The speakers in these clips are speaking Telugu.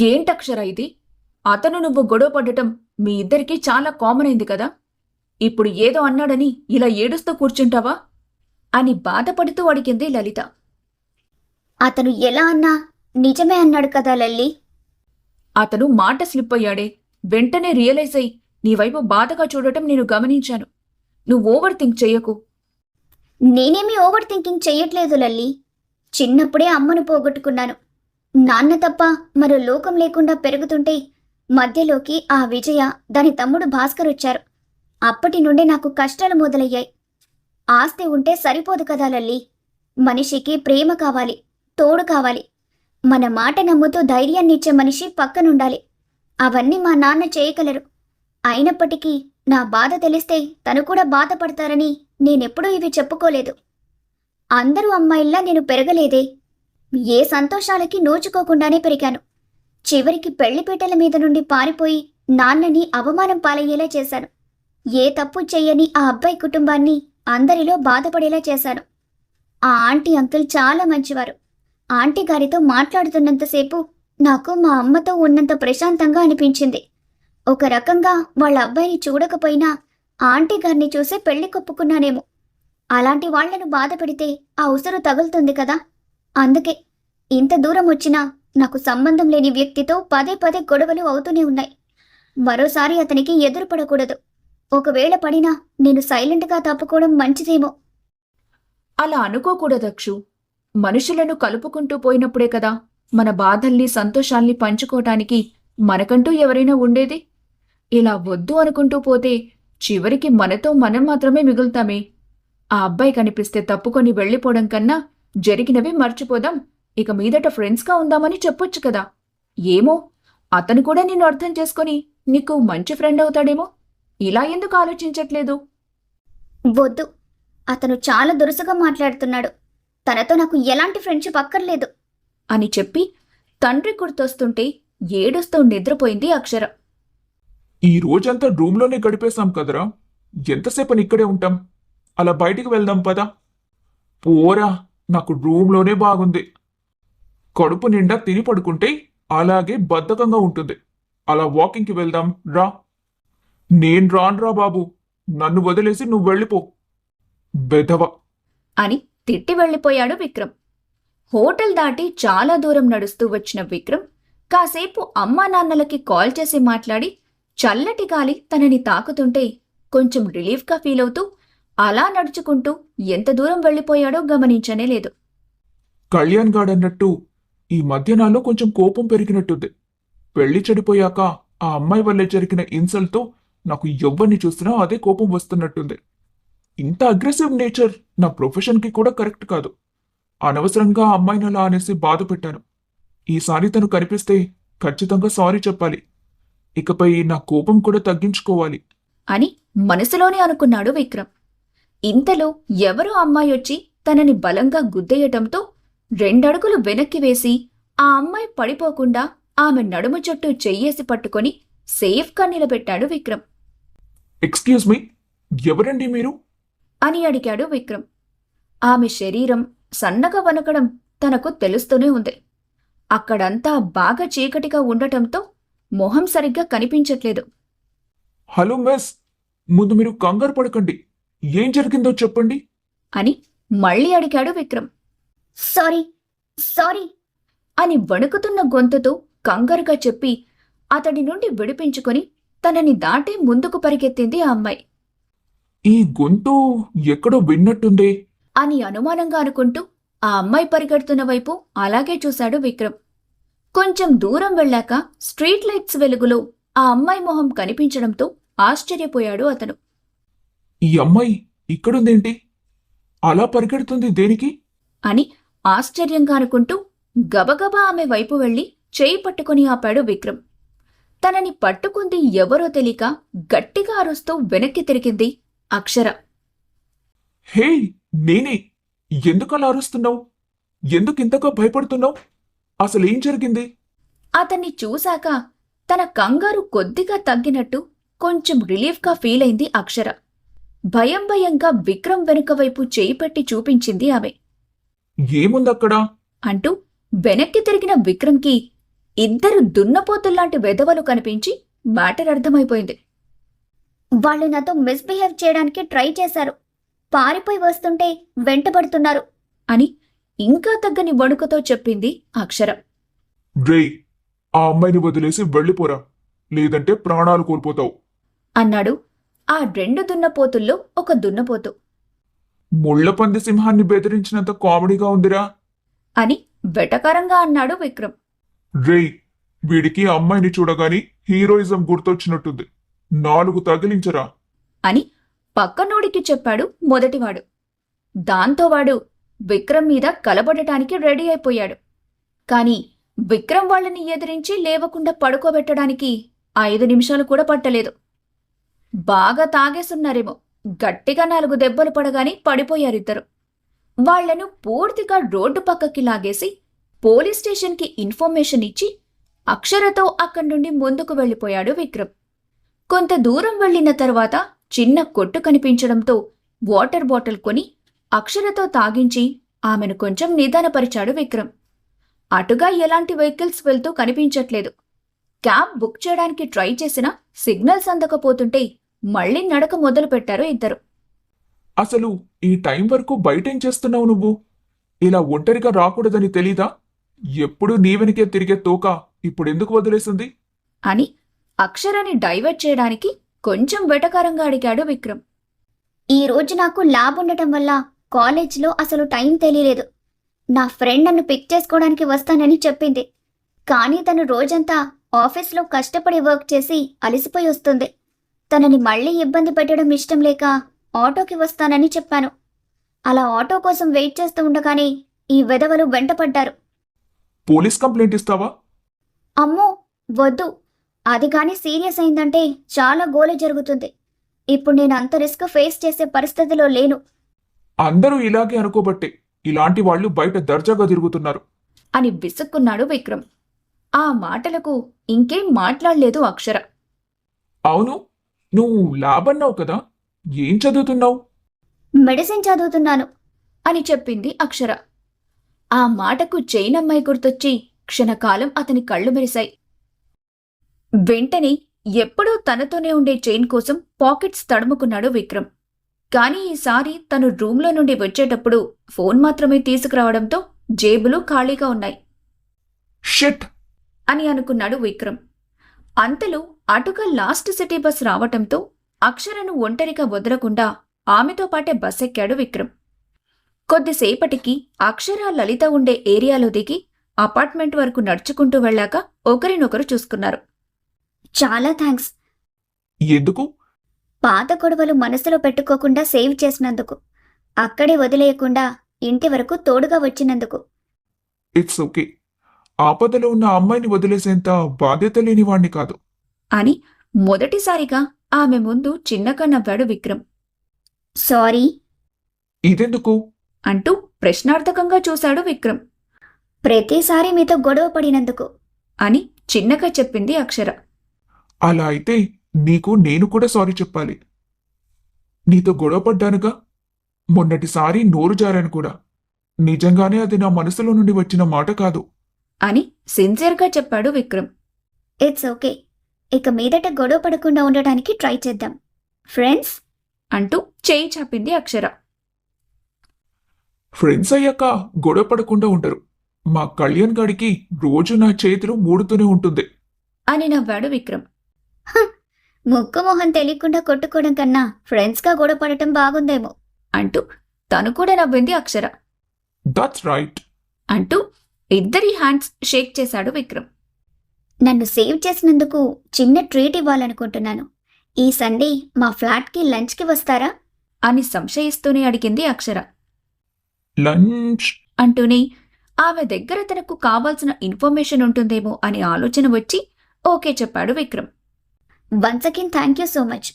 ఏంటక్షర ఇది? అతను నువ్వు గొడవ పడటం మీ ఇద్దరికీ చాలా కామన్ అయింది కదా? ఇప్పుడు ఏదో అన్నాడని ఇలా ఏడుస్తూ కూర్చుంటావా? అని బాధపడుతూ అడిగింది లలిత. అతను ఎలా అన్నా నిజమే అన్నాడు కదా లల్లి. అతను మాట స్లిప్ అయ్యాడే. వెంటనే రియలైజ్ అయి నీ వైపు బాధగా చూడటం నేను గమనించాను. నువ్వు ఓవర్ థింక్ చెయ్యకు. నేనేమీ ఓవర్ థింకింగ్ చెయ్యట్లేదు లల్లి. చిన్నప్పుడే అమ్మను పోగొట్టుకున్నాను. నాన్న తప్ప మరో లోకం లేకుండా పెరుగుతుంటే మధ్యలోకి ఆ విజయ దాని తమ్ముడు భాస్కర్ వచ్చారు. అప్పటి నుండి నాకు కష్టాలు మొదలయ్యాయి. ఆస్తి ఉంటే సరిపోదు కదా లల్లి. మనిషికి ప్రేమ కావాలి తోడు కావాలి. మన మాట నమ్ముతూ ధైర్యాన్నిచ్చే మనిషి పక్కనుండాలి. అవన్నీ మా నాన్న చేయగలరు. అయినప్పటికీ నా బాధ తెలిస్తే తను కూడా బాధపడతారని నేనెప్పుడూ ఇవి చెప్పుకోలేదు. అందరూ అమ్మాయిల్లా నేను పెరగలేదే. ఏ సంతోషాలకి నోచుకోకుండానే పెరిగాను. చివరికి పెళ్ళిపీటల మీద నుండి పారిపోయి నాన్నని అవమానం పాలయ్యేలా చేశాను. ఏ తప్పు చెయ్యని ఆ అబ్బాయి కుటుంబాన్ని అందరిలో బాధపడేలా చేశాను. ఆ ఆంటీ అంకుల్ చాలా మంచివారు. ఆంటీ గారితో మాట్లాడుతున్నంతసేపు నాకు మా అమ్మతో ఉన్నంత ప్రశాంతంగా అనిపించింది. ఒక రకంగా వాళ్ళ అబ్బాయిని చూడకపోయినా ఆంటీ గారిని చూసి పెళ్ళి కొప్పుకున్నానేమో. అలాంటి వాళ్ళను బాధ పెడితే ఆ ఉసురు తగులుతుంది కదా. అందుకే ఇంత దూరం వచ్చినా నాకు సంబంధం లేని వ్యక్తితో పదే పదే గొడవలు అవుతూనే ఉన్నాయి. మరోసారి అతనికి ఎదురుపడకూడదు. ఒకవేళ పడినా నేను సైలెంట్గా తప్పుకోవడం మంచిదేమో. అలా అనుకోకూడదక్షు మనుషులను కలుపుకుంటూ పోయినప్పుడే కదా మన బాధల్ని సంతోషాల్ని పంచుకోవటానికి మనకంటూ ఎవరైనా ఉండేది? ఇలా వద్దు అనుకుంటూ పోతే చివరికి మనతో మనం మాత్రమే మిగులుతామే. ఆ అబ్బాయి కనిపిస్తే తప్పుకొని వెళ్ళిపోవడం కన్నా జరిగినవి మర్చిపోదాం. ఇక మీదట ఫ్రెండ్స్గా ఉందామని చెప్పొచ్చు కదా. ఏమో? అతను కూడా నిన్ను అర్థం చేసుకొని నీకు మంచి ఫ్రెండ్ అవుతాడేమో? ఇలా ఎందుకు ఆలోచించట్లేదు? వద్దు. అతను చాలా దురుసుగా మాట్లాడుతున్నాడు. తనతో నాకు ఎలాంటి ఫ్రెండ్షిప్ అక్కర్లేదు. అని చెప్పి తండ్రి గుర్తొస్తుంటే ఏడుస్తూ నిద్రపోయింది అక్షర. ఈ రోజంతా రూమ్లోనే గడిపేశాం కదరా? ఎంతసేపని ఇక్కడే ఉంటాం? అలా బయటికి వెళ్దాం పదా. పోరా నాకు రూమ్లోనే బాగుంది. కడుపు నిండా తిని పడుకుంటే అలాగే బద్ధకంగా ఉంటుంది. అలా వాకింగ్కి వెళ్దాం రా. నేను రాన్రా బాబు. నన్ను వదిలేసి నువ్వు వెళ్ళిపో. బెదవ అని తిట్టి వెళ్ళిపోయాడు విక్రమ్. హోటల్ దాటి చాలా దూరం నడుస్తూ వచ్చిన విక్రమ్ కాసేపు అమ్మా నాన్నలకి కాల్ చేసి మాట్లాడి చల్లటి గాలి తనని తాకుతుంటే కొంచెం రిలీఫ్గా ఫీల్ అవుతూ అలా నడుచుకుంటూ ఎంత దూరం వెళ్ళిపోయాడో గమనించనే లేదు. కళ్యాణ్ గాడ్ అన్నట్టు ఈ మధ్య నాలో కొంచెం కోపం పెరిగినట్టుంది. పెళ్ళి చెడిపోయాక ఆ అమ్మాయి వల్లే జరిగిన ఇన్సల్ట్తో నాకు ఎవ్వరిని చూసినా అదే కోపం వస్తున్నట్టుంది. ఇంత అగ్రెసివ్ నేచర్ నా ప్రొఫెషన్కి కూడా కరెక్ట్ కాదు. అనవసరంగా ఆ అమ్మాయిని అలా అనేసి బాధ పెట్టాను. ఈసారి తను కనిపిస్తే ఖచ్చితంగా సారీ చెప్పాలి. ఇకపై నా కోపం కూడా తగ్గించుకోవాలి. అని మనసులోనే అనుకున్నాడు విక్రమ్. ఇంతలో ఎవరో అమ్మాయి వచ్చి తనని బలంగా గుద్దేయటంతో రెండడుగులు వెనక్కి వేసి ఆ అమ్మాయి పడిపోకుండా ఆమె నడుము చుట్టూ చెయ్యేసి పట్టుకొని సేఫ్గా నిలబెట్టాడు విక్రమ్. ఎక్స్క్యూజ్ మీ ఎవరండి మీరు? అని అడిగాడు విక్రమ్. ఆమె శరీరం సన్నగా వనకడం తనకు తెలుస్తూనే ఉంది. అక్కడంతా బాగా చీకటిగా ఉండటంతో మొహం సరిగ్గా కనిపించట్లేదు. హలో మిస్ ముందు మీరు కంగారు పడకండి. ఏం జరిగిందో చెప్పండి. అని మళ్ళీ అడిగాడు విక్రమ్. సారీ సారీ అని వణుకుతున్న గొంతుతో కంగారుగా చెప్పి అతడి నుండి విడిపించుకొని తనని దాటి ముందుకు పరిగెత్తింది ఆ అమ్మాయి. ఈ గొంతు ఎక్కడో విన్నట్టుందే? అని అనుమానంగా అనుకుంటూ ఆ అమ్మాయి పరిగెడుతున్న వైపు అలాగే చూశాడు విక్రమ్. కొంచెం దూరం వెళ్ళాక స్ట్రీట్ లైట్స్ వెలుగులో ఆ అమ్మాయి మొహం కనిపించడంతో ఆశ్చర్యపోయాడు అతను. ఈ అమ్మాయి ఇక్కడుందేంటి? అలా పరిగెడుతుంది దేనికి? అని ఆశ్చర్యంగా అనుకుంటూ గబగబా ఆమె వైపు వెళ్ళి చేయి పట్టుకుని ఆపాడు విక్రమ్. తనని పట్టుకుంది ఎవరో తెలియక గట్టిగా అరుస్తూ వెనక్కి తిరిగింది అక్షర. హే నేనే. ఎందుకు అలా అరుస్తున్నావు? ఎందుకు ఇంతగా భయపడుతున్నావు? అసలు జరిగింది? అతన్ని చూశాక తన కంగారు కొద్దిగా తగ్గినట్టు కొంచెం రిలీఫ్గా ఫీల్ అయింది అక్షర. భయం భయంగా విక్రమ్ వెనుక వైపు చేయి పెట్టి చూపించింది ఆమె. ఏముంది అక్కడ అంటూ వెనక్కి తిరిగిన విక్రమ్కి ఇద్దరు దున్నపోతుల్లాంటి వెధవలు కనిపించి మ్యాటర్ అర్థమైపోయింది వాళ్ళు నాతో మిస్బిహేవ్ చేయడానికి ట్రై చేశారు. పారిపోయి వస్తుంటే వెంటబడుతున్నారు అని ఇంకా తగ్గని వణుకుతో చెప్పింది అక్షర. రేయ్ ఆ అమ్మాయిని వదిలేసి వెళ్ళిపోరా లేదంటే ప్రాణాలు కోల్పోతావు. అన్నాడు ఆ రెండు దున్నపోతుల్లో ఒక దున్నపోతు. ముళ్ళపంది సింహాన్ని బెదిరించినంత కామెడీగా ఉందిరా. అని వెటకారంగా అన్నాడు విక్రమ్. రేయ్ వీడికి అమ్మాయిని చూడగాని హీరోయిజం గుర్తొచ్చినట్టుంది. నాలుగు తగిలించరా. అని పక్కనోడికి చెప్పాడు మొదటివాడు. దాంతో వాడు విక్రమ్ మీద కలబడటానికి రెడీ అయిపోయాడు. కాని విక్రమ్ వాళ్ళని ఎదిరించి లేవకుండా పడుకోబెట్టడానికి ఐదు నిమిషాలు కూడా పట్టలేదు. బాగా తాగేసున్నారేమో గట్టిగా నాలుగు దెబ్బలు పడగానే పడిపోయారిద్దరు వాళ్ళను పూర్తిగా రోడ్డు పక్కకి లాగేసి పోలీస్ స్టేషన్కి ఇన్ఫర్మేషన్ ఇచ్చి అక్షరతో అక్కడి నుండి ముందుకు వెళ్ళిపోయాడు విక్రమ్. కొంత దూరం వెళ్ళిన తర్వాత చిన్న కొట్టు కనిపించడంతో వాటర్ బాటిల్ కొని అక్షరతో తాగించి ఆమెను కొంచెం నిదానపరిచాడు విక్రమ్. అటుగా ఎలాంటి వెహికల్స్ వెళ్తూ కనిపించట్లేదు. క్యాబ్ బుక్ చేయడానికి ట్రై చేసినా సిగ్నల్స్ అందకపోతుంటే మళ్ళీ నడక మొదలు పెట్టారు ఇద్దరు. అసలు ఈ టైం వరకు బయటేం చేస్తున్నావు నువ్వు? ఇలా ఒంటరిగా రాకూడదని తెలీదా? ఎప్పుడు నీ వెనకే తిరిగే తోక ఇప్పుడెందుకు వదిలేసింది? అని అక్షరాన్ని డైవర్ట్ చేయడానికి కొంచెం వెటకారంగా అడిగాడు విక్రమ్. ఈ రోజు నాకు ల్యాబ్ ఉండటం వల్ల కాలేజ్లో అసలు టైం తెలియలేదు. నా ఫ్రెండ్ నన్ను పిక్ చేసుకోవడానికి వస్తానని చెప్పింది. కానీ తను రోజంతా ఆఫీస్లో కష్టపడి వర్క్ చేసి అలసిపోయి వస్తుంది. తనని మళ్ళీ ఇబ్బంది పెట్టడం ఇష్టం లేక ఆటోకి వస్తానని చెప్పాను. అలా ఆటో కోసం వెయిట్ చేస్తూ ఉండగానే ఈ వెధవలు వెంటపడ్డారు. పోలీస్ కంప్లైంట్ ఇస్తావా? అమ్మో వద్దు. అది కానీ సీరియస్ అయిందంటే చాలా గోల జరుగుతుంది. ఇప్పుడు నేను అంత రిస్క్ ఫేస్ చేసే పరిస్థితిలో లేను. అందరూ ఇలాగే అనుకోబట్టే ఇలాంటి వాళ్ళు బయట దర్జాగా తిరుగుతున్నారు. అని విసుక్కున్నాడు విక్రమ్. ఆ మాటలకు ఇంకేం మాట్లాడలేదు అక్షర. అవును నువ్వు ల్యాబ్ అన్నావు కదా ఏం చదువుతున్నావు? మెడిసిన్ చదువుతున్నాను అని చెప్పింది అక్షర. ఆ మాటకు చైనమ్మాయి గుర్తొచ్చి క్షణకాలం అతని కళ్ళు మెరిశాయి. వెంటనే ఎప్పుడూ తనతోనే ఉండే చైన్ కోసం పాకెట్స్ తడుముకున్నాడు విక్రమ్. కానీ ఈసారి తను రూంలో నుండి వచ్చేటప్పుడు ఫోన్ మాత్రమే తీసుకురావడంతో జేబులు ఖాళీగా ఉన్నాయి. షిట్! అని అనుకున్నాడు విక్రమ్. అంతలో అటుగా లాస్ట్ సిటీ బస్ రావటంతో అక్షరను ఒంటరిగా వదలకుండా ఆమెతో పాటే బస్ ఎక్కాడు విక్రమ్. కొద్దిసేపటికి అక్షర లలిత ఉండే ఏరియాలో దిగి అపార్ట్మెంట్ వరకు నడుచుకుంటూ వెళ్ళాక ఒకరినొకరు చూసుకున్నారు. చాలా థ్యాంక్స్ ఎందుకు? పాత గొడవలు మనసులో పెట్టుకోకుండా సేవ్ చేసినందుకు. అక్కడే వదిలేయకుండా ఇంటి వరకు తోడుగా వచ్చినందుకు. It's okay. ఆపదలో ఉన్న అమ్మాయిని వదిలేసేంత బాధ్యత లేని వాణ్ణి కాదు. అని మొదటిసారిగా ఆమె ముందు చిన్నగా నవ్వాడు విక్రమ్. సారీ. ఇదెందుకు? అంటూ ప్రశ్నార్థకంగా చూశాడు విక్రమ్. ప్రతిసారి మీతో గొడవ పడినందుకు. అని చిన్నగా చెప్పింది అక్షర. అలా అయితే నీకు నేను కూడా సారీ చెప్పాలి. నీతో గొడవపడ్డానుగా మొన్నటిసారి నోరు జారాను కూడా. నిజంగానే అది నా మనసులో నుండి వచ్చిన మాట కాదు. అని సిన్సియర్గా చెప్పాడు విక్రమ్. ఇట్స్ ఓకే ఇక మీదట గొడవ పడకుండా ఉండటానికి ట్రై చేద్దాం. ఫ్రెండ్స్? అంటూ చేయి చాపింది అక్షర. ఫ్రెండ్స్ అయ్యాక గొడవ పడకుండా ఉండరు. మా కళ్యాణ్ గాడికి రోజు నా చేతులు మూడుతూనే ఉంటుంది. అని నవ్వాడు విక్రమ్. ముక్కు మొహం తెలియకుండా కొట్టుకోవడం కన్నా ఫ్రెండ్స్గా గొడవ పడటం బాగుందేమో. అంటూ తను కూడా నవ్వింది అక్షర. దట్స్ రైట్ అంటూ ఇద్దరి హ్యాండ్స్ షేక్ చేశాడు విక్రమ్. నన్ను సేవ్ చేసినందుకు చిన్న ట్రీట్ ఇవ్వాలనుకుంటున్నాను. ఈ సండే మా ఫ్లాట్కి లంచ్కి వస్తారా? అని సంశయిస్తూనే అడిగింది అక్షర. లంచ్? అంటూనే ఆమె దగ్గర తనకు కావాల్సిన ఇన్ఫర్మేషన్ ఉంటుందేమో అని ఆలోచన వచ్చి ఓకే చెప్పాడు Vikram. Once again thank you so much.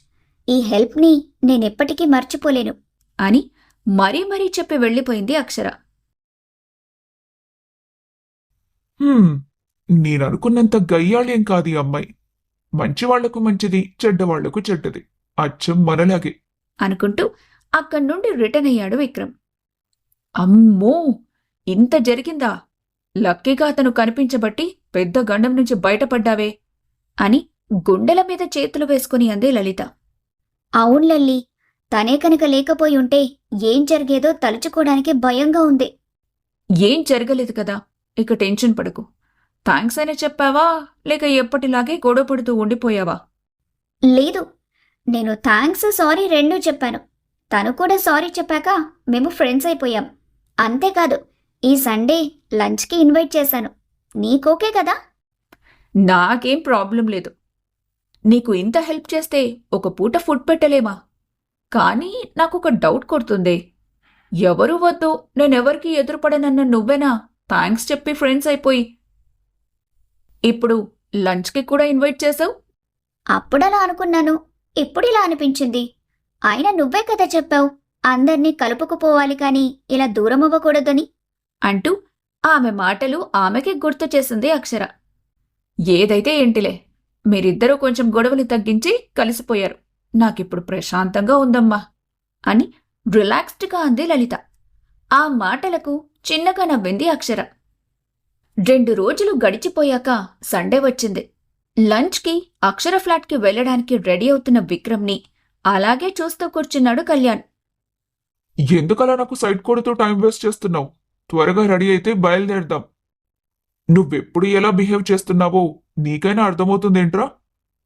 ఈ హెల్ప్ని నేనెప్పటికీ మర్చిపోలేను. అని మరీ మరీ చెప్పి వెళ్ళిపోయింది అక్షర. హ్మ్, నేననుకున్నంత గయ్యాళేం కాదు ఈ అమ్మాయి. మంచివాళ్ళకు మంచిది చెడ్డవాళ్ళకు చెడ్డది. అచ్చం మనలాగే. అనుకుంటూ అక్కడి నుండి రిటర్న్ అయ్యాడు విక్రమ్. అమ్మో! ఇంత జరిగిందా? లక్కీగా అతను కనిపించబట్టి పెద్ద గండం నుంచి బయటపడ్డావే అని గుండెల మీద చేతులు వేసుకుని అంది లలిత. అవును లల్లి తనే కనుక లేకపోయి ఉంటే ఏం జరిగేదో తలుచుకోవడానికి భయంగా ఉంది. ఏం జరగలేదు కదా? ఇక టెన్షన్ పడకు. థ్యాంక్స్ అయినా చెప్పావా? లేక ఎప్పటిలాగే గొడవ పడుతూ ఉండిపోయావా? లేదు. నేను థ్యాంక్స్ సారీ రెండూ చెప్పాను. తను కూడా సారీ చెప్పాక మేము ఫ్రెండ్స్ అయిపోయాం. అంతేకాదు ఈ సండే లంచ్కి ఇన్వైట్ చేశాను. నీకోకే కదా? నాకేం ప్రాబ్లం లేదు. నీకు ఇంత హెల్ప్ చేస్తే ఒక పూట ఫుడ్ పెట్టలేమా? కానీ నాకు ఒక డౌట్ కొడుతుంది. ఎవరు వద్దు నేనెవరికి ఎదురుపడనన్న నువ్వేనా? థ్యాంక్స్ చెప్పి ఫ్రెండ్స్ అయిపోయి ఇప్పుడు లంచ్కి కూడా ఇన్వైట్ చేసావు అప్పుడలా అనుకున్నాను. ఇప్పుడు ఇలా అనిపించింది. అయినా నువ్వే కదా చెప్పావు అందర్నీ కలుపుకుపోవాలి కానీ ఇలా దూరం అవ్వకూడదని అంటూ ఆమె మాటలు ఆమెకి గుర్తు చేసింది అక్షర. ఏదైతే ఏంటిలే మీరిద్దరూ కొంచెం గొడవలు తగ్గించి కలిసిపోయారు. నాకిప్పుడు ప్రశాంతంగా ఉందమ్మా అని రిలాక్స్డ్గా అంది లలిత. ఆ మాటలకు చిన్నగా నవ్వింది అక్షర. రెండు రోజులు గడిచిపోయాక సండే వచ్చింది. లంచ్కి అక్షర ఫ్లాట్కి వెళ్ళడానికి రెడీ అవుతున్న విక్రమ్ని అలాగే చూస్తూ కూర్చున్నాడు కళ్యాణ్. ఎందుకలా నాకు సైడ్ కొడుతూ టైం వేస్ట్ చేస్తున్నావు? త్వరగా రెడీ అయితే బయలుదేరదాం. నువ్వెప్పుడు ఎలా బిహేవ్ చేస్తున్నావో నీకైనా అర్థమవుతుందేంట్రా?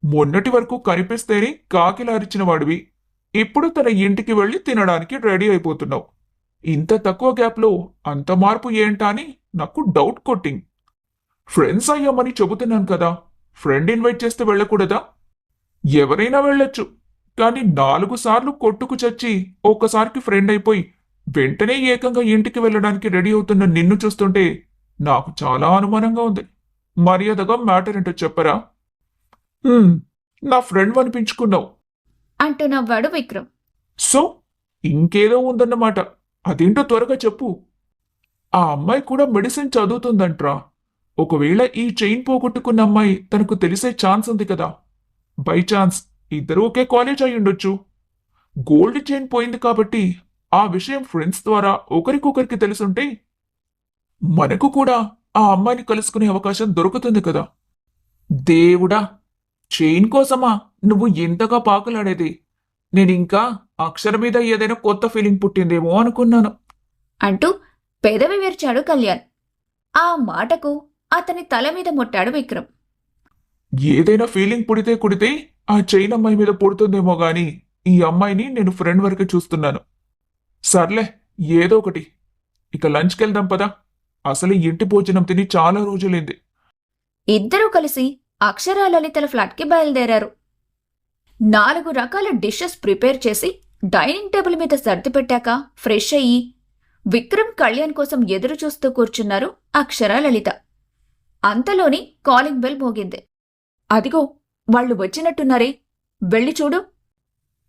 మొన్నటి వరకు కనిపిస్తేనే కాకిలా వాడివి. ఇప్పుడు తన ఇంటికి వెళ్ళి తినడానికి రెడీ అయిపోతున్నావు. ఇంత తక్కువ గ్యాప్లో అంత మార్పు ఏంటా అని నాకు డౌట్ కొట్టింగ్ ఫ్రెండ్స్ అయ్యామని చెబుతున్నాను కదా. ఫ్రెండ్ ఇన్వైట్ చేస్తే వెళ్ళకూడదా? ఎవరైనా వెళ్ళొచ్చు. కానీ నాలుగు సార్లు కొట్టుకు చచ్చి ఒక్కసారికి ఫ్రెండ్ అయిపోయి వెంటనే ఏకంగా ఇంటికి వెళ్ళడానికి రెడీ అవుతున్న నిన్ను చూస్తుంటే నాకు చాలా అనుమానంగా ఉంది. మర్యాదగా మ్యాటర్ ఏంటో చెప్పరా? "హ్మ్, నా ఫ్రెండ్ అనిపించుకున్నావు. అంటూ నవ్వాడు విక్రమ్. సో ఇంకేదో ఉందన్నమాట. అదేంటో త్వరగా చెప్పు. ఆ అమ్మాయి కూడా మెడిసిన్ చదువుతుందంట్రా. ఒకవేళ ఈ చైన్ పోగొట్టుకున్న అమ్మాయి తనకు తెలిసే ఛాన్స్ ఉంది కదా. బై ఛాన్స్ ఇద్దరు ఒకే కాలేజ్ అయి ఉండొచ్చు. గోల్డ్ చైన్ పోయింది కాబట్టి ఆ విషయం ఫ్రెండ్స్ ద్వారా ఒకరికొకరికి తెలుసుంటే మనకు కూడా ఆ అమ్మాయిని కలుసుకునే అవకాశం దొరుకుతుంది కదా. దేవుడా చైన్ కోసమా నువ్వు ఎంతగా పాకులాడేది? నేను ఇంకా అక్షర మీద ఏదైనా కొత్త ఫీలింగ్ పుట్టిందేమో అనుకున్నాను. అంటూ పెదవి విరిచాడు కళ్యాణ్. ఆ మాటకు అతని తల మీద ముట్టాడు విక్రమ్. ఏదైనా ఫీలింగ్ పుడితే కుడితే ఆ చైన్ అమ్మాయి మీద పుడుతుందేమో గాని ఈ అమ్మాయిని నేను ఫ్రెండ్ వరకే చూస్తున్నాను. సర్లే ఏదో ఒకటి. ఇక లంచ్కి వెళ్దాం పదా. అసలు ఇంటి భోజనం తిని చాలా రోజులైంది. ఇద్దరూ కలిసి అక్షర లలితల ఫ్లాట్కి బయలుదేరారు. నాలుగు రకాల డిషెస్ ప్రిపేర్ చేసి డైనింగ్ టేబుల్ మీద సర్ది పెట్టాక ఫ్రెష్ అయ్యి విక్రమ్ కళ్యాణ్ కోసం ఎదురు చూస్తూ కూర్చున్నారు అక్షర లలిత అంతలోని కాలింగ్ బెల్ మోగింది. అదిగో వాళ్ళు వచ్చినట్టున్నారే. వెళ్ళి చూడు.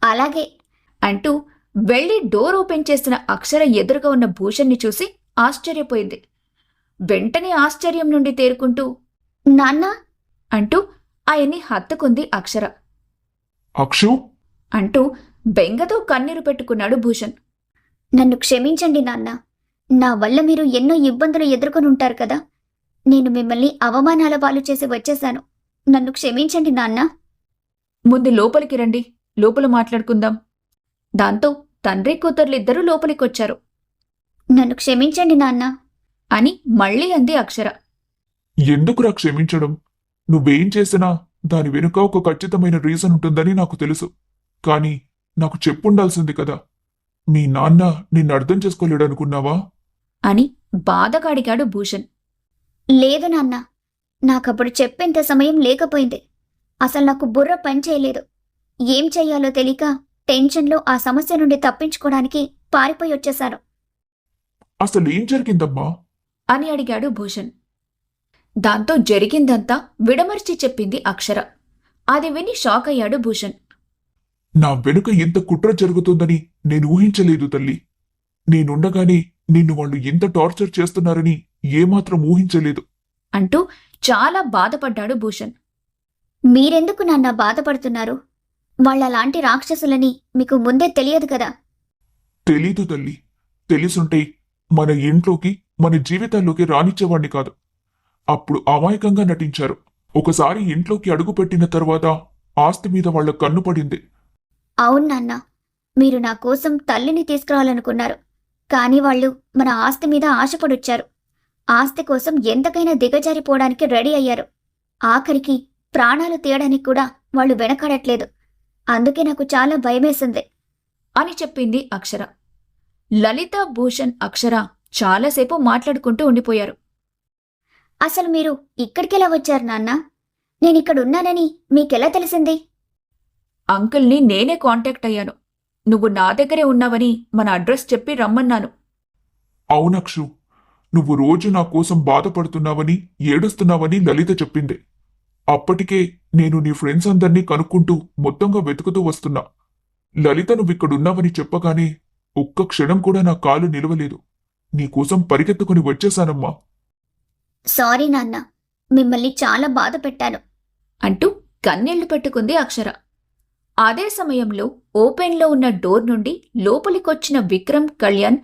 అలాగే. అంటూ వెళ్ళి డోర్ ఓపెన్ చేసిన అక్షర ఎదురుగా ఉన్న భూషణ్ణి చూసి ఆశ్చర్యపోయింది. వెంటనే ఆశ్చర్యం నుండి తేరుకుంటూ నాన్న? అంటూ ఆయన్ని హత్తుకుంది అక్షర. అక్షు? అంటూ బెంగతో కన్నీరు పెట్టుకున్నాడు భూషణ్. నన్ను క్షమించండి నాన్న. నా వల్ల మీరు ఎన్నో ఇబ్బందులు ఎదుర్కొని ఉంటారు కదా. నేను మిమ్మల్ని అవమానాల పాలు చేసి వచ్చేశాను. నన్ను క్షమించండి నాన్న. ముందు లోపలికి రండి. లోపల మాట్లాడుకుందాం. దాంతో తండ్రి కూతుర్లిద్దరూ లోపలికొచ్చారు. నన్ను క్షమించండి నాన్న. అని మళ్ళీ అంది అక్షర. ఎందుకురా క్షమించడం? నువ్వేం చేసినా దాని వెనుక ఒక ఖచ్చితమైన రీజన్ ఉంటుందని నాకు తెలుసు. కానీ నాకు చెప్పుండాల్సింది కదా. మీ నాన్న నిన్ను అర్థం చేసుకోలేడు అనుకున్నావా? అని బాధగా అడిగాడు భూషణ్. లేదు నాన్న నాకప్పుడు చెప్పేంత సమయం లేకపోయింది. అసలు నాకు బుర్ర పనిచేయలేదు ఏం చెయ్యాలో తెలియక టెన్షన్లో ఆ సమస్య నుండి తప్పించుకోవడానికి పారిపోయి వచ్చేశాను. అసలు ఏం జరిగిందమ్మా? అని అడిగాడు భూషణ్. దాంతో జరిగిందంతా విడమర్చి చెప్పింది అక్షర. అది విని షాక్ అయ్యాడు భూషణ్. నా వెనుక ఇంత కుట్ర జరుగుతుందని నేను ఊహించలేదు తల్లి. నేనుండగానే నిన్ను వాళ్ళు ఎంత టార్చర్ చేస్తున్నారని ఏమాత్రం ఊహించలేదు. అంటూ చాలా బాధపడ్డాడు భూషణ్. మీరెందుకు నాన్న బాధపడుతున్నారు? వాళ్ళలాంటి రాక్షసులని మీకు ముందే తెలియదు కదా? తెలీదు తల్లి. తెలిసుంటే మన ఇంట్లోకి మన జీవితాల్లోకి రానిచ్చేవాణ్ణి కాదు. అప్పుడు అమాయకంగా నటించారు. ఒకసారి ఇంట్లోకి అడుగుపెట్టిన తర్వాత ఆస్తి మీద వాళ్ళ కన్ను పడింది. అవును నాన్న మీరు నా కోసం తల్లిని తీసుకురావాలనుకున్నారు. కానీ వాళ్ళు మన ఆస్తి మీద ఆశపడొచ్చారు. ఆస్తి కోసం ఎంతకైనా దిగజారిపోవడానికి రెడీ అయ్యారు. ఆఖరికి ప్రాణాలు తీయడానికి కూడా వాళ్ళు వెనకాడట్లేదు. అందుకే నాకు చాలా భయమేసింది. అని చెప్పింది అక్షర. లలిత భూషణ్ అక్షర చాలాసేపు మాట్లాడుకుంటూ ఉండిపోయారు. అసలు మీరు ఇక్కడికెలా వచ్చారు నాన్న? నేను ఇక్కడ ఉన్నానని మీకెలా తెలిసింది? అంకుల్ని నేనే కాంటాక్ట్ అయ్యాను. నువ్వు నా దగ్గరే ఉన్నావని మన అడ్రస్ చెప్పి రమ్మన్నాను. అవునక్షు. నువ్వు రోజు నా కోసం బాధపడుతున్నావని ఏడుస్తున్నావని లలిత చెప్పింది. అప్పటికే నేను నీ ఫ్రెండ్స్ అందర్నీ కనుక్కుంటూ మొత్తంగా వెతుకుతూ వస్తున్నా. లలిత నువ్విక్కడున్నావని చెప్పగానే ఒక్క క్షణం కూడా నా కాలు నిలవలేదు. నీకోసం పరిగెత్తుకుని వచ్చేశానమ్మా. సారీ నాన్న మిమ్మల్ని చాలా బాధ పెట్టాను. అంటూ కన్నీళ్ళు పెట్టుకుంది అక్షర. అదే సమయంలో ఓపెన్లో ఉన్న డోర్ నుండి లోపలికొచ్చిన విక్రమ్ కళ్యాణ్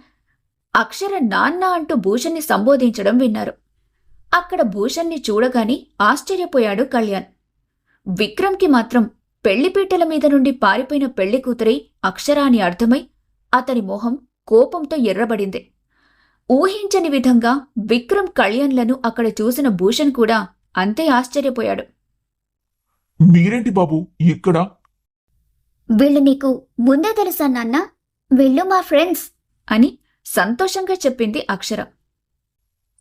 అక్షర నాన్న అంటూ భూషణ్ణి సంబోధించడం విన్నారు. అక్కడ భూషణ్ణి చూడగానే ఆశ్చర్యపోయాడు కళ్యాణ్. విక్రమ్కి మాత్రం పెళ్ళిపీటల మీద నుండి పారిపోయిన పెళ్ళి కూతురై అక్షర అని అర్థమై అతని మొహం కోపంతో ఎర్రబడింది. ఊహించని విధంగా విక్రమ్ కళ్యాణ్లను అక్కడ చూసిన భూషణ్ కూడా అంతే ఆశ్చర్యపోయాడు. మీరేంటి బాబు? ఇక్కడ వీళ్ళు నీకు ముందే తెలుసా నాన్న? వీళ్ళు మా ఫ్రెండ్స్. అని సంతోషంగా చెప్పింది అక్షర.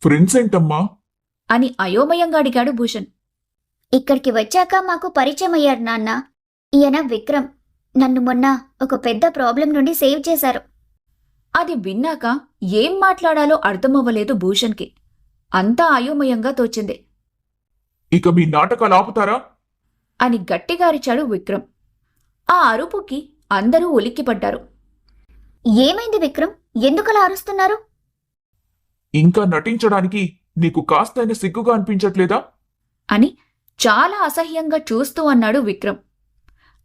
ఫ్రెండ్స్ ఏంటమ్మా? అని అయోమయంగా అడిగాడు భూషణ్. ఇక్కడికి వచ్చాక మాకు పరిచయం అయ్యారు నాన్న. ఈయన విక్రమ్. నన్ను మొన్న ఒక పెద్ద ప్రాబ్లం నుండి సేవ్ చేశారు. అది విన్నాక ఏం మాట్లాడాలో అర్థమవ్వలేదు భూషణ్కి. అంతా అయోమయంగా తోచింది. ఇక మీ నాటకాలు ఆపుతారా? అని గట్టిగా అరిచాడు విక్రమ్. ఆ అరుపుకి అందరూ ఉలిక్కిపడ్డారు. ఏమైంది విక్రమ్? ఎందుకలా అరుస్తున్నారు? ఇంకా నటించడానికి నీకు కాస్తైనా సిగ్గుగా అనిపించట్లేదా? అని చాలా అసహ్యంగా చూస్తూ అన్నాడు విక్రమ్.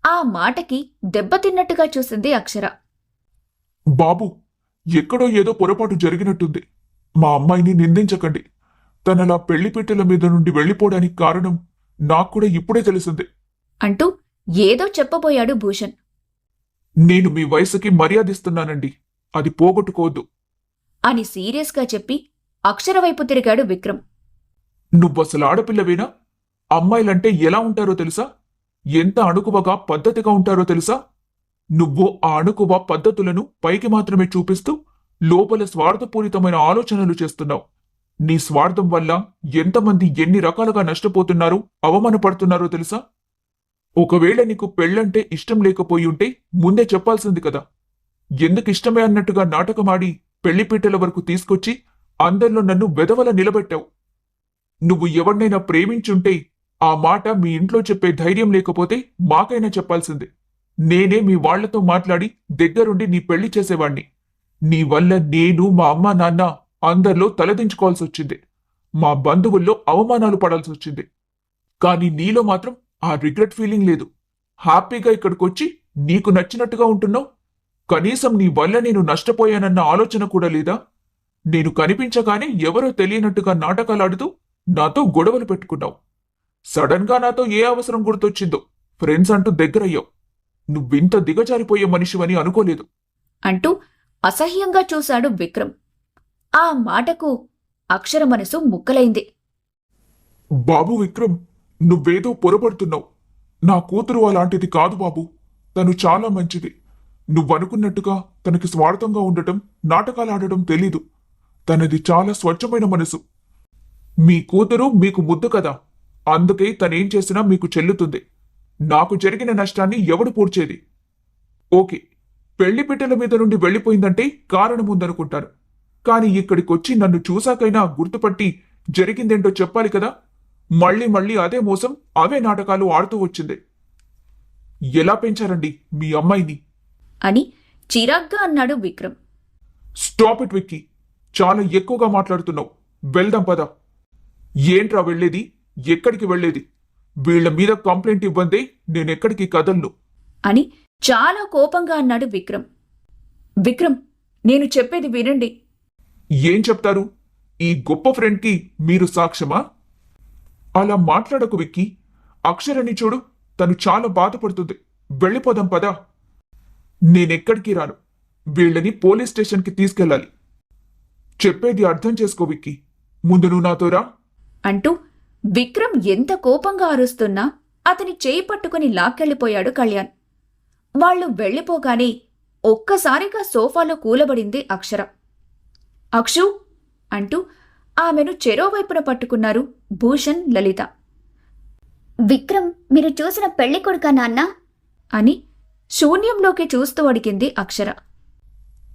ఆ మాటకి దెబ్బతిన్నట్టుగా చూసింది అక్షర. బాబు ఎక్కడో ఏదో పొరపాటు జరిగినట్టుంది. మా అమ్మాయిని నిందించకండి. తనలా పెళ్ళిపెట్టెల మీద నుండి వెళ్ళిపోవడానికి కారణం నాకు కూడా ఇప్పుడే తెలిసింది. అంటూ ఏదో చెప్పబోయాడు భూషణ్. నేను మీ వయసుకి మర్యాదిస్తున్నానండి. అది పోగొట్టుకోవద్దు. అని సీరియస్గా చెప్పి అక్షర వైపు తిరిగాడు విక్రమ్. నువ్వసలు ఆడపిల్లవేనా? అమ్మాయిలంటే ఎలా ఉంటారో తెలుసా? ఎంత అణుకువగా పద్ధతిగా ఉంటారో తెలుసా? నువ్వు ఆ అణుకువ పద్ధతులను పైకి మాత్రమే చూపిస్తూ లోపల స్వార్థపూరితమైన ఆలోచనలు చేస్తున్నావు. నీ స్వార్థం వల్ల ఎంతమంది ఎన్ని రకాలుగా నష్టపోతున్నారో అవమానపడుతున్నారో తెలుసా? ఒకవేళ నీకు పెళ్ళంటే ఇష్టం లేకపోయి ఉంటే ముందే చెప్పాల్సింది కదా. ఎందుకు ఇష్టమే అన్నట్టుగా నాటకమాడి పెళ్ళిపీటల వరకు తీసుకొచ్చి అందరిలో నన్ను వెదవల నిలబెట్టావు. నువ్వు ఎవరినైనా ప్రేమించుంటే ఆ మాట మీ ఇంట్లో చెప్పే ధైర్యం లేకపోతే మాకైనా చెప్పాల్సిందే. నేనే మీ వాళ్ళతో మాట్లాడి దగ్గరుండి నీ పెళ్ళి చేసేవాణ్ణి. నీ వల్ల నేను మా అమ్మ నాన్న అందరిలో తలదించుకోవాల్సి వచ్చింది మా బంధువుల్లో అవమానాలు పడాల్సి వచ్చింది కానీ నీలో మాత్రం ఆ రిగ్రెట్ ఫీలింగ్ లేదు. హ్యాపీగా ఇక్కడికొచ్చి నీకు నచ్చినట్టుగా ఉంటున్నావు? కనీసం నీ వల్ల నేను నష్టపోయానన్న ఆలోచన కూడా లేదా? నేను కనిపించగానే ఎవరో తెలియనట్టుగా నాటకాలాడుతూ నాతో గొడవలు పెట్టుకున్నావు. సడన్గా నాతో ఏ అవసరం గుర్తొచ్చిందో ఫ్రెండ్స్ అంటూ దగ్గరయ్యావు. నువ్వింత దిగజారిపోయే మనిషివని అనుకోలేదు. అంటూ అసహ్యంగా చూశాడు విక్రమ్. ఆ మాటకు అక్షర మనసు ముక్కలైంది. బాబు విక్రమ్ నువ్వేదో పొరపడుతున్నావు. నా కూతురు అలాంటిది కాదు బాబు. తను చాలా మంచిది. నువ్వనుకున్నట్టుగా తనకి స్వార్థంగా ఉండటం నాటకాలాడటం తెలీదు. తనది చాలా స్వచ్ఛమైన మనసు. మీ కూతురు మీకు ముద్దు కదా. అందుకే తనేం చేసినా మీకు చెల్లుతుంది. నాకు జరిగిన నష్టాన్ని ఎవడు పూడ్చేది? ఓకే. పెళ్ళి బిడ్డల మీద నుండి వెళ్ళిపోయిందంటే కారణం ఉందనుకుంటాను కానీ ఇక్కడికొచ్చి నన్ను చూశాకైనా గుర్తుపట్టి జరిగిందేంటో చెప్పాలి కదా? మళ్ళీ మళ్ళీ అదే మోసం అవే నాటకాలు ఆడుతూ వచ్చింది. ఎలా పెంచారండి మీ అమ్మాయిని? అని చిరాగ్గా అన్నాడు విక్రమ్. Stop it Vicky. చాలా ఎక్కువగా మాట్లాడుతున్నావు. వెళ్దాం పద. ఏంట్రా వెళ్ళేది? ఎక్కడికి వెళ్ళేది? వీళ్ళ మీద కంప్లైంట్ ఇవ్వందే నేనెక్కడికి కదలను. అని చాలా కోపంగా అన్నాడు విక్రమ్. విక్రమ్ నేను చెప్పేది వినండి. ఏం చెప్తారు? ఈ గొప్ప ఫ్రెండ్కి మీరు సాక్ష్యమా? అలా మాట్లాడకు విక్కి. అక్షరని చూడు తను చాలా బాధపడుతుంది. వెళ్ళిపోదాం పదా. నేనెక్కడికి రాను. వీళ్ళని పోలీస్ స్టేషన్కి తీసుకెళ్ళాలి. చెప్పేది అర్థం చేసుకో విక్కి. ముందు నువ్వు నాతో రా. అంటూ విక్రమ్ ఎంత కోపంగా అరుస్తున్నా అతని చేయి పట్టుకుని లాక్కెళ్ళిపోయాడు కళ్యాణ్. వాళ్ళు వెళ్ళిపోగానే ఒక్కసారిగా సోఫాలో కూలబడింది అక్షర. అక్షు అంటూ ఆమెను చెరోవైపున పట్టుకున్నారు భూషణ్ లలిత. విక్రమ్ మీరు చూసిన పెళ్ళి కొడుకా నాన్న? అని శూన్యంలోకి చూస్తూ అడిగింది అక్షర.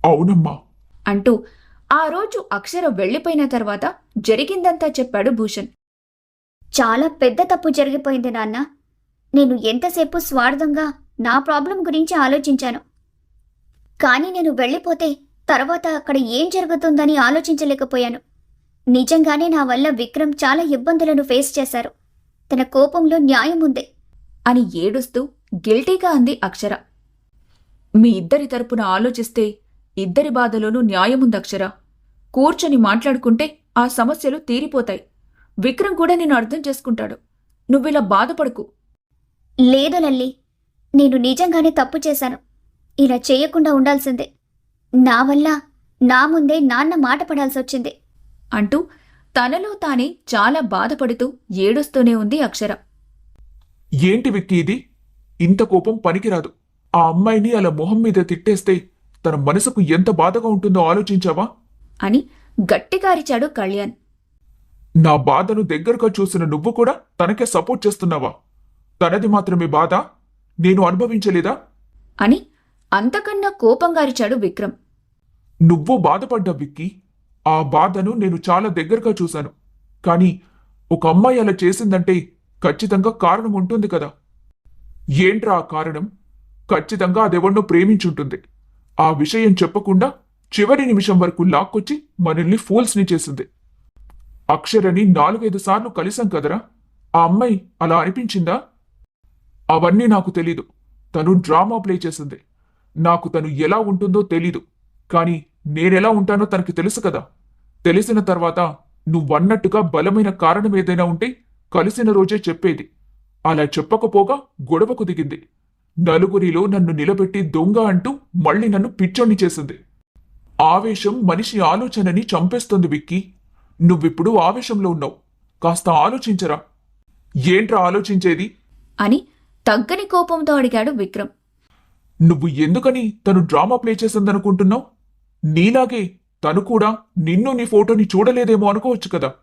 అవునమ్మా. అంటూ ఆ రోజు అక్షర వెళ్ళిపోయిన తర్వాత జరిగిందంతా చెప్పాడు భూషణ్. చాలా పెద్ద తప్పు జరిగిపోయింది నాన్న. నేను ఎంతసేపు స్వార్థంగా నా ప్రాబ్లం గురించి ఆలోచించాను. కానీ నేను వెళ్ళిపోతే తర్వాత అక్కడ ఏం జరుగుతుందని ఆలోచించలేకపోయాను. నిజంగానే నా వల్ల విక్రమ్ చాలా ఇబ్బందులను ఫేస్ చేశారు. తన కోపంలో న్యాయం ఉంది. అని ఏడుస్తూ గిల్టీగా అంది అక్షర. మీ ఇద్దరి తరపున ఆలోచిస్తే ఇద్దరి బాధలోనూ న్యాయముంది అక్షర. కూర్చొని మాట్లాడుకుంటే ఆ సమస్యలు తీరిపోతాయి. విక్రమ్ కూడా నేను అర్థం చేసుకుంటాడు. నువ్విలా బాధపడకు. లేదు లల్లి. నేను నిజంగానే తప్పు చేశాను. ఇలా చేయకుండా ఉండాల్సిందే. నా వల్ల నా ముందే నాన్న మాట పడాల్సి వచ్చింది అంటూ తనలో తానే చాలా బాధపడుతూ ఏడుస్తూనే ఉంది అక్షర. ఏంటి విక్కీ ఇది? ఇంత కోపం పనికిరాదు. ఆ అమ్మాయిని అలా మొహం మీద తిట్టేస్తే తన మనసుకు ఎంత బాధగా ఉంటుందో ఆలోచించావా? అని గట్టిగా అరిచాడు కళ్యాణ్. నా బాధను దగ్గరగా చూసిన నువ్వు కూడా తనకే సపోర్ట్ చేస్తున్నావా? తనది మాత్రమే బాధ? నేను అనుభవించలేదా? అని అంతకన్నా కోపంగా అరిచాడు విక్రమ్. నువ్వు బాధపడ్డా విక్కీ. ఆ బాధను నేను చాలా దగ్గరగా చూశాను. కానీ ఒక అమ్మాయి అలా చేసిందంటే ఖచ్చితంగా కారణం ఉంటుంది కదా. ఏంట్రా ఆ కారణం? ఖచ్చితంగా అదెవరినో ప్రేమించుంటుంది. ఆ విషయం చెప్పకుండా చివరి నిమిషం వరకు లాక్కొచ్చి మనల్ని ఫూల్స్ని చేసింది. అక్షరని నాలుగైదు సార్లు కలిసాం కదరా? ఆ అమ్మాయి అలా అనిపించిందా? అవన్నీ నాకు తెలీదు. తను డ్రామా ప్లే చేసింది. నాకు తను ఎలా ఉంటుందో తెలీదు. కానీ నేనెలా ఉంటానో తనకి తెలుసు కదా. తెలిసిన తర్వాత నువ్వన్నట్టుగా బలమైన కారణం ఏదైనా ఉంటే కలిసిన రోజే చెప్పేది. అలా చెప్పకపోగా గొడవకు దిగింది. నలుగురిలో నన్ను నిలబెట్టి దొంగ అంటూ మళ్ళీ నన్ను పిచ్చోణ్ణి చేసింది. ఆవేశం మనిషి ఆలోచనని చంపేస్తుంది విక్కీ. నువ్విప్పుడు ఆవేశంలో ఉన్నావు. కాస్త ఆలోచించరా. ఏంట్రా ఆలోచించేది? అని తగ్గని కోపంతో అడిగాడు విక్రమ్. నువ్వు ఎందుకని తను డ్రామా ప్లే చేసిందనుకుంటున్నావు? నీలాగే తను కూడా నిన్ను నీ ఫోటోని చూడలేదేమో అనుకోవచ్చు కదా.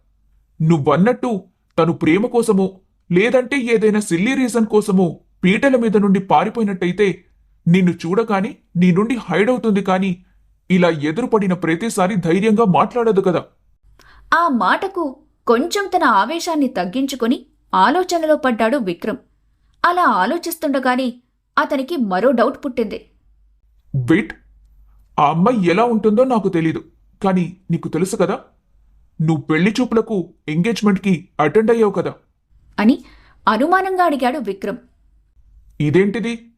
నువ్వన్నట్టు తను ప్రేమ కోసమో లేదంటే ఏదైనా సిల్లీ రీజన్ కోసమో పీటల మీద నుండి పారిపోయినట్టయితే నిన్ను చూడగాని నీ నుండి హైడ్ అవుతుంది కానీ ఇలా ఎదురుపడిన ప్రతిసారి ధైర్యంగా మాట్లాడదు కదా. ఆ మాటకు కొంచెం తన ఆవేశాన్ని తగ్గించుకుని ఆలోచనలో పడ్డాడు విక్రమ్. అలా ఆలోచిస్తుండగానే అతనికి మరో డౌట్ పుట్టింది. వెయిట్ ఆ అమ్మాయి ఎలా ఉంటుందో నాకు తెలీదు. కానీ నీకు తెలుసు కదా నువ్వు పెళ్ళి చూపులకు ఎంగేజ్మెంట్కి అటెండ్ అయ్యావు కదా. అని అనుమానంగా అడిగాడు విక్రమ్. ఇదేంటిది?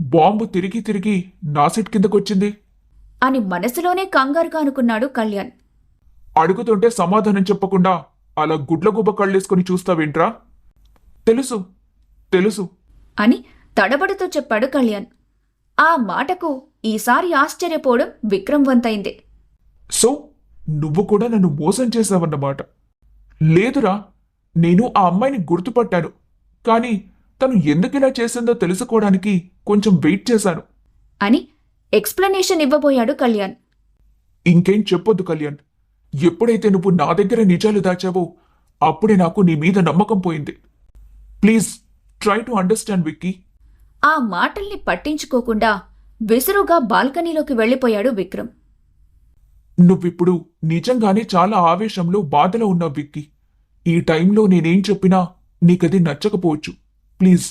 బాంబు తిరిగి తిరిగి నా సీట్ కిందకొచ్చింది. అని మనసులోనే కంగారుగా అనుకున్నాడు కళ్యాణ్. అడుగుతుంటే సమాధానం చెప్పకుండా అలా గుడ్లగుబ్బ కళ్ళేసుకుని చూస్తావేంట్రా? తెలుసు తెలుసు. అని తడబడుతూ చెప్పాడు కళ్యాణ్. ఆ మాటకు ఈసారి ఆశ్చర్యపోవడం విక్రమ్ వంతైంది సో నువ్వు కూడా నన్ను మోసం చేశావన్నమాట లేదురా నేను ఆ అమ్మాయిని గుర్తుపట్టాను. కానీ తను ఎందుకిలా చేసిందో తెలుసుకోవడానికి కొంచెం వెయిట్ చేశాను. అని ఎక్స్ప్లెనేషన్ ఇవ్వబోయాడు కళ్యాణ్. ఇంకేం చెప్పొద్దు కళ్యాణ్. ఎప్పుడైతే నువ్వు నా దగ్గర నిజాలు దాచావో అప్పుడే నాకు నీ మీద నమ్మకం పోయింది. Please try to understand Vicky. ఆ మాటల్ని పట్టించుకోకుండా విసురుగా బాల్కనీలోకి వెళ్ళిపోయాడు విక్రమ్. నువ్విప్పుడు నిజంగానే చాలా ఆవేశంలో బాధలో ఉన్నావు విక్కీ. ఈ టైంలో నేనేం చెప్పినా నీకది నచ్చకపోవచ్చు. ప్లీజ్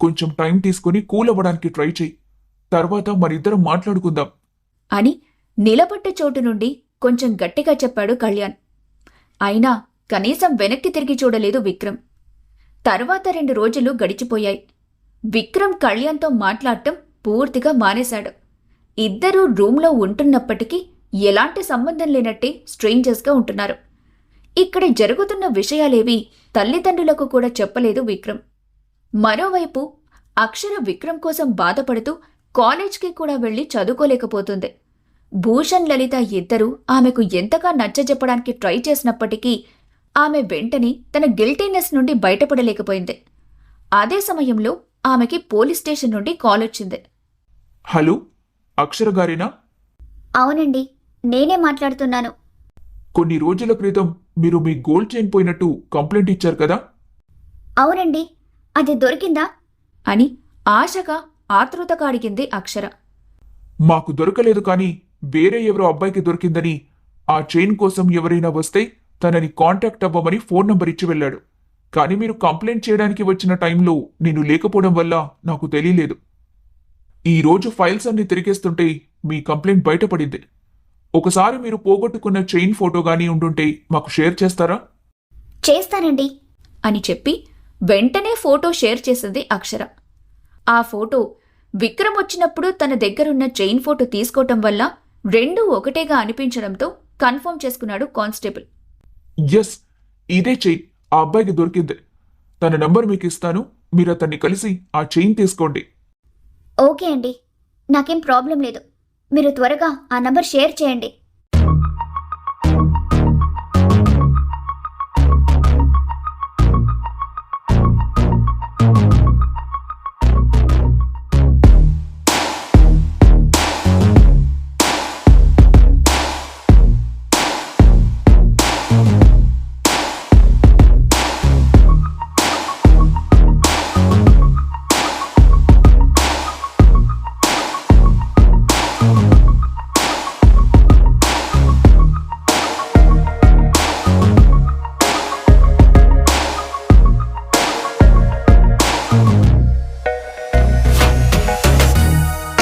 కొంచెం టైం తీసుకొని కూల్ అవ్వడానికి ట్రై చేయి తర్వాత మరిద్దరం మాట్లాడుకుందాం. అని నిలబడ్డ చోటు నుండి కొంచెం గట్టిగా చెప్పాడు కళ్యాణ్. అయినా కనీసం వెనక్కి తిరిగి చూడలేదు విక్రమ్. తర్వాత రెండు రోజులు గడిచిపోయాయి. విక్రమ్ కళ్యాణ్తో మాట్లాడటం పూర్తిగా మానేశాడు. ఇద్దరూ రూంలో ఉంటున్నప్పటికీ ఎలాంటి సంబంధం లేనట్టే స్ట్రేంజర్స్గా ఉంటున్నారు. ఇక్కడ జరుగుతున్న విషయాలేవి తల్లిదండ్రులకు కూడా చెప్పలేదు విక్రమ్. మరోవైపు అక్షర విక్రమ్ కోసం బాధపడుతూ కాలేజ్కి కూడా వెళ్ళి చదువుకోలేకపోతుంది. భూషణ్ లలిత ఇద్దరూ ఆమెకు ఎంతగా నచ్చజెప్పడానికి ట్రై చేసినప్పటికీ ఆమె వెంటనే తన గిల్టీనెస్ నుండి బయటపడలేకపోయింది. అదే సమయంలో ఆమెకి పోలీస్ స్టేషన్ నుండి కాల్ వచ్చింది హలో అక్షర గారేనా? అవునండి నేనే మాట్లాడుతున్నాను. కొన్ని రోజుల క్రితం మీరు మీ గోల్డ్ చైన్ పోయినట్టు కంప్లైంట్ ఇచ్చారు కదా? అవునండి అది దొరికిందా? అని ఆశగా ఆతృతగా అడిగింది అక్షర. మాకు దొరకలేదు కానీ వేరే ఎవరో అబ్బాయికి దొరికిందని ఆ చైన్ కోసం ఎవరైనా వస్తే తనని కాంటాక్ట్ అవ్వమని ఫోన్ నంబర్ ఇచ్చి వెళ్ళాడు. కానీ మీరు కంప్లైంట్ చేయడానికి వచ్చిన టైంలో నేను లేకపోవడం వల్ల నాకు తెలియలేదు. ఈ రోజు ఫైల్స్ అన్ని తిరిగేస్తుంటే మీ కంప్లైంట్ బయటపడింది. ఒకసారి మీరు పోగొట్టుకున్న చైన్ ఫోటో గానీ ఉండుంటే మాకు షేర్ చేస్తారా? చేస్తానండి. అని చెప్పి వెంటనే ఫోటో షేర్ చేసింది అక్షర. ఆ ఫోటో విక్రమ్ వచ్చినప్పుడు తన దగ్గరున్న చైన్ ఫోటో తీసుకోవటం వల్ల రెండూ ఒకటేగా అనిపించడంతో కన్ఫర్మ్ చేసుకున్నాడు కానిస్టేబుల్ ఎస్ ఇదే చైన్ ఆ అబ్బాయికి దొరికింది. తన నంబర్ మీకు ఇస్తాను మీరు అతన్ని కలిసి ఆ చైన్ తీసుకోండి. ఓకే అండి. నాకేం ప్రాబ్లం లేదు. మీరు త్వరగా ఆ నంబర్ షేర్ చేయండి.